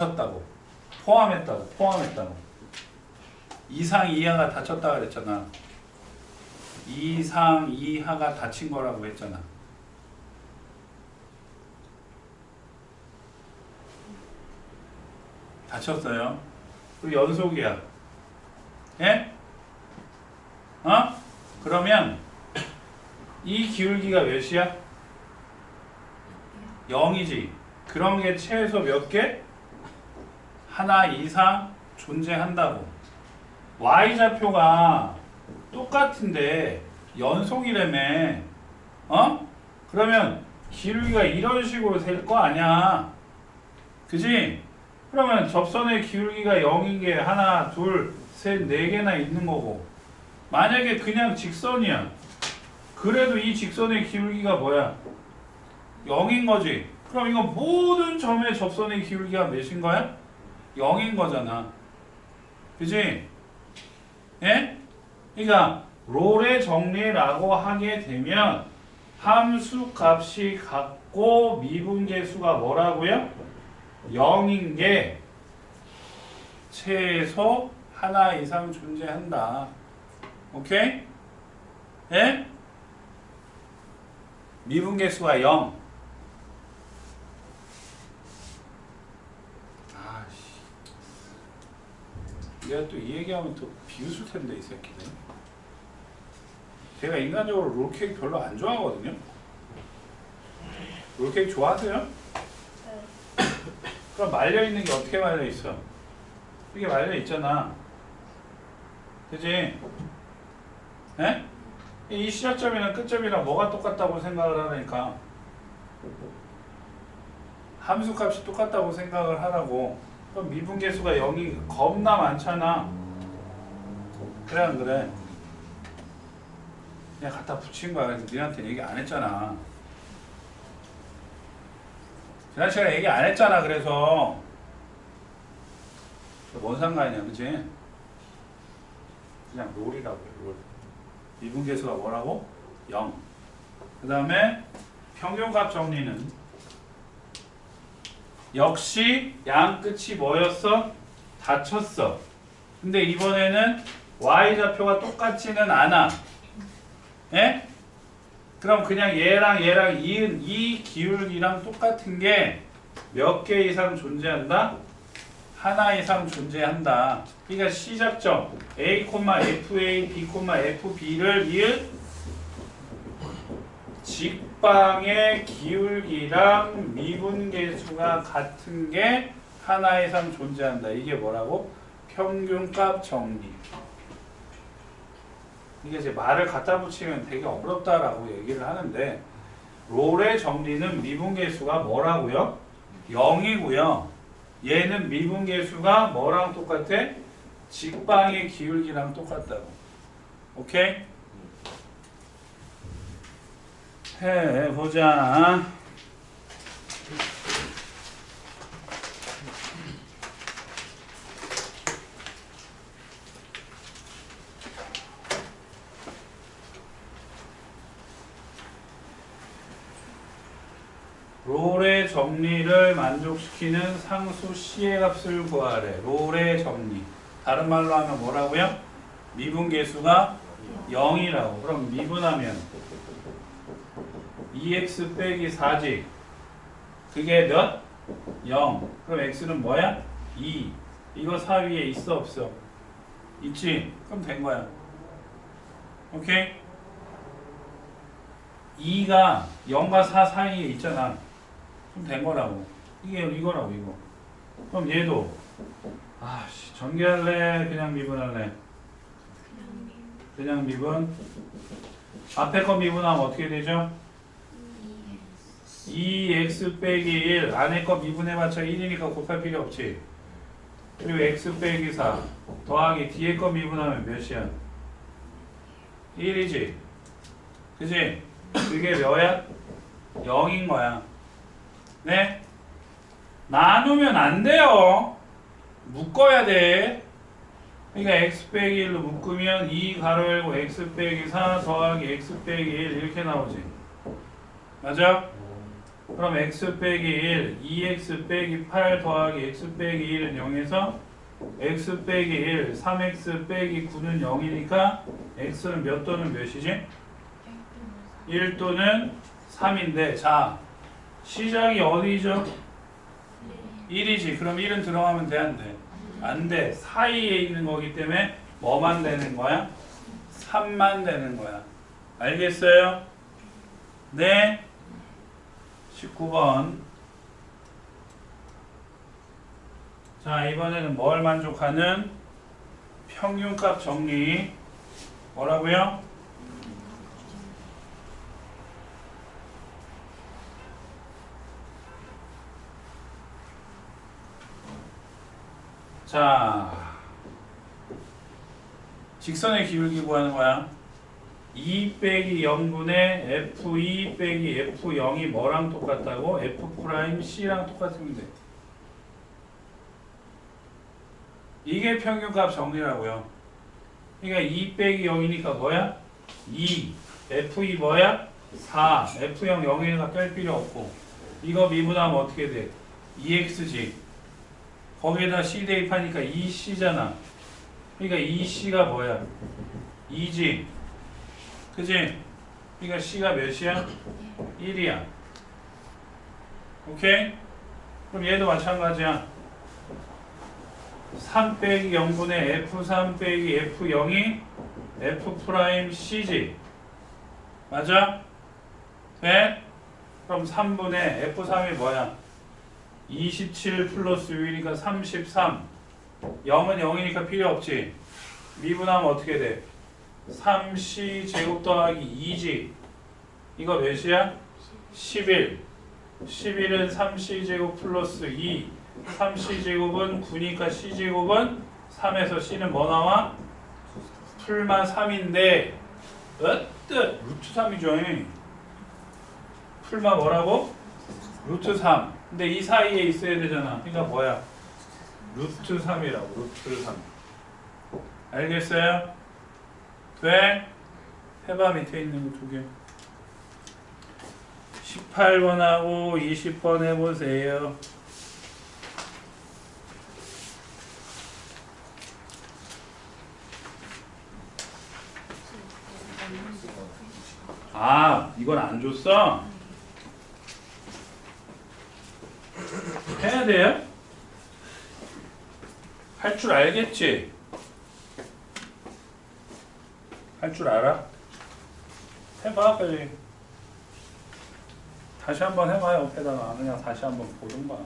다쳤다고 포함했다고 포함했다고 이상 이하가 다쳤다 그랬잖아 이상 이하가 다친 거라고 했잖아 다쳤어요 그 연속이야 예? 어? 그러면 이 기울기가 몇이야? 0이지 그런 게 최소 몇 개? 하나 이상 존재한다고. y좌표가 똑같은데 연속이라며. 어? 그러면 기울기가 이런 식으로 될 거 아니야. 그지? 그러면 접선의 기울기가 0인 게 하나, 둘, 셋, 네 개나 있는 거고. 만약에 그냥 직선이야. 그래도 이 직선의 기울기가 뭐야? 0인 거지. 그럼 이거 모든 점의 접선의 기울기가 몇인 거야? 0인 거잖아. 그지? 예? 그러니까 롤의 정리라고 하게 되면 함수 값이 같고 미분계수가 뭐라고요? 0인 게 최소 하나 이상 존재한다. 오케이? 예? 미분계수가 0. 내가 또 이 얘기하면 또 비웃을 텐데 이 새끼들. 제가 인간적으로 롤케이크 별로 안 좋아하거든요. 롤케이크 좋아하세요? 그럼 말려 있는 게 어떻게 말려 있어? 이게 말려 있잖아. 그지? 에? 이 시작점이랑 끝점이랑 뭐가 똑같다고 생각을 하니까 함수 값이 똑같다고 생각을 하라고 그럼 미분계수가 0이 겁나 많잖아 그래 안 그래? 그냥 갖다 붙인 거야 그래서 니한테 얘기 안 했잖아 지난 시간에 얘기 안 했잖아 그래서 뭔 상관이냐 그치? 그냥 롤이라고 해 롤. 미분계수가 뭐라고? 0. 그 다음에 평균값 정리는 역시 양 끝이 뭐였어? 닫혔어. 근데 이번에는 y좌표가 똑같지는 않아. 예? 그럼 그냥 얘랑 얘랑 이은 이 기울기랑 똑같은 게 몇 개 이상 존재한다? 하나 이상 존재한다. 그러니까 시작점 a, fa, b, fb를 이은 직방의 기울기랑 미분계수가 같은 게 하나 이상 존재한다. 이게 뭐라고? 평균값 정리. 이게 이제 말을 갖다 붙이면 되게 어렵다라고 얘기를 하는데 롤의 정리는 미분계수가 뭐라고요? 0이고요. 얘는 미분계수가 뭐랑 똑같아? 직방의 기울기랑 똑같다고. 오케이? 해보자. 롤의 정리를 만족시키는 상수 C의 값을 구하래. 롤의 정리. 다른 말로 하면 뭐라고요? 미분계수가 0이라고. 그럼 미분하면 2x 빼기 4지. 그게 몇? 0. 그럼 x는 뭐야? 2. 이거 4 위에 있어 없어? 있지? 그럼 된 거야. 오케이? 2가 0과 4 사이에 있잖아. 그럼 된 거라고. 이게 이거라고 이거. 그럼 얘도 아씨 전개할래? 그냥 미분할래? 그냥 미분. 앞에 거 미분하면 어떻게 되죠? 2x 빼기 1 안에 거 미분해봤자 1이니까 곱할 필요 없지 그리고 x 빼기 4 더하기 뒤에 거 미분하면 몇이야? 1이지 그지? 그게 몇야? 0인 거야 네? 나누면 안 돼요 묶어야 돼 그러니까 x 빼기 1로 묶으면 2 가로 열고 x 빼기 4 더하기 x 빼기 1 이렇게 나오지 맞아? 그럼 x 빼기 1, 2x 빼기 8 더하기 x 빼기 1은 0에서 x 빼기 1, 3x 빼기 9는 0이니까 x는 몇 또는 몇이지? 1 또는 3인데 자 시작이 어디죠? 1이지 그럼 1은 들어가면 돼 안 돼? 안 돼. 사이에 있는 거기 때문에 뭐만 되는 거야? 3만 되는 거야. 알겠어요? 네. 19번. 자, 이번에는 뭘 만족하는 평균값 정리. 뭐라고요? 자, 직선의 기울기 구하는 거야. 2 빼기 0분의 F2 빼기 F0이 뭐랑 똑같다고? F 프라임 C랑 똑같으면 돼. 이게 평균값 정리라고요. 그러니까 2 빼기 0이니까 뭐야? 2. F2 뭐야? 4. F0 0이니까 뺄 필요 없고. 이거 미분하면 어떻게 돼? 2x지. 거기에다 C 대입하니까 2C잖아. 그러니까 2C가 뭐야? 2지. 그지? 그러니까 C가 몇이야? 1이야. 오케이? 그럼 얘도 마찬가지야. 3 빼기 0분의 F3 빼기 F0이 F 프라임 C지. 맞아? 돼? 그럼 3분의 F3이 뭐야? 27 플러스 6이니까 33. 0은 0이니까 필요 없지. 미분하면 어떻게 돼? 3c 제곱 더하기 2지. 이거 몇이야? 11. 11은 3c 제곱 플러스 2. 3c 제곱은 9니까 c 제곱은 3에서 c는 뭐 나와? 풀마 3인데 으뜨 루트 3이죠. 풀마 뭐라고? 루트 3. 근데 이 사이에 있어야 되잖아. 그러니까 뭐야? 루트 3이라고. 루트 3. 알겠어요? 돼? 해봐 밑에 있는 거 두 개. 18번하고 20번 해보세요. 아, 이건 안 줬어? 해야 돼요? 할 줄 알겠지? 할 줄 알아? 해봐 빨리. 다시 한번 해봐요 옆에다가. 그냥 다시 한번 보던가